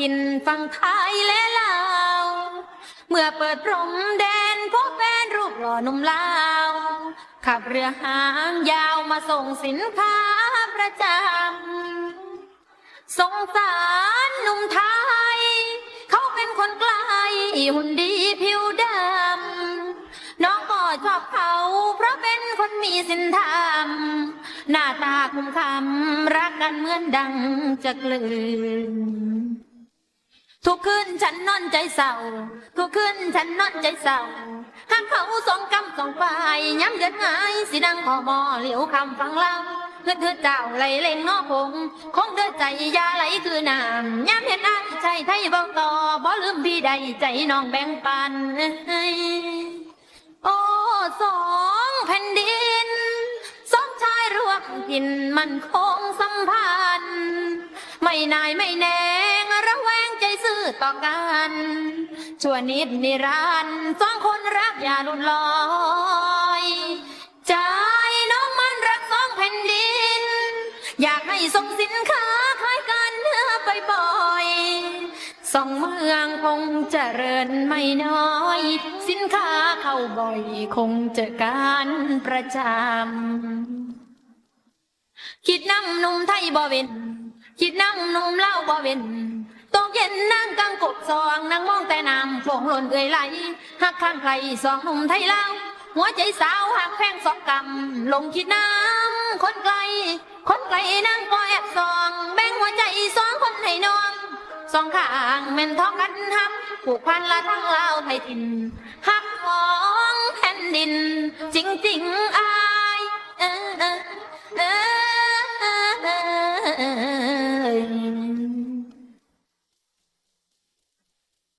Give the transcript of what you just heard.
ถิ่นฝั่งไทยและลาว เมื่อเปิดพรมแดนพบแฟนรูปหล่อหนุ่มลาว ขับเรือหางยาวมาส่งสินค้าประจำสงสารหนุ่มไทย เขาเป็นคนไกลหุ่นดีผิวดำน้องก็ชอบเขาเพราะเป็นคนมีสินธรรมหน้าตาคุ้มคำรักกันเหมือนดังจะกลืน ทุกคืนฉันนอนใจเศร้า ทุกคืนฉันนอนใจเศร้าหากเขาสองกำสองฝ่ายย้ำเดือนหายสิดังพอมอเหลียวคำฟังเล่าเพื่อเธอเจ้าไหลเล่งนอคงคงเธอใจยาไหลคือน้ำย้ำเห็นอ้ายใจไทยบอกต่อบ่ลืมพี่ใดใจน้องแบ่งปันโอ้สองแผ่นดินสองชายรวมกินมันคงสัมพันธ์ไม่นายไม่แนงระแวงใจ ซื่อต่อกันชั่วนิดนิรันดร์สองคนรักอย่าลุนลอยใจน้องมันรักสองแผ่นดิน อยากให้ส่งสินค้าขายกันเนื้อไปบ่อยๆสองเมืองคงเจริญไม่น้อย สินค้าเข้าบ่อยคงเจอกันประจำคิดน้ำหนุ่มไทยบ่เว้นคิดน้ำหนุ่มเล่าบ่เว้น ย็นนั่งกลางกบซองนั่งมองแต่น้ำโผงหล่นเอื่อยไหลหักข้างใครสองหนุ่มไทยเล่าหัวใจสาวหักแพงสองกำลงคิดน้ำคนไกล คนไกลนั่งก็แอบสอง แบ่งหัวใจสองคนให้น้องสองข้างแม่นท้องกันฮับผูกพันละทั้งลาวไทยถิ่นฮักของแผ่นดิน จริงๆอายเออเออเออเออ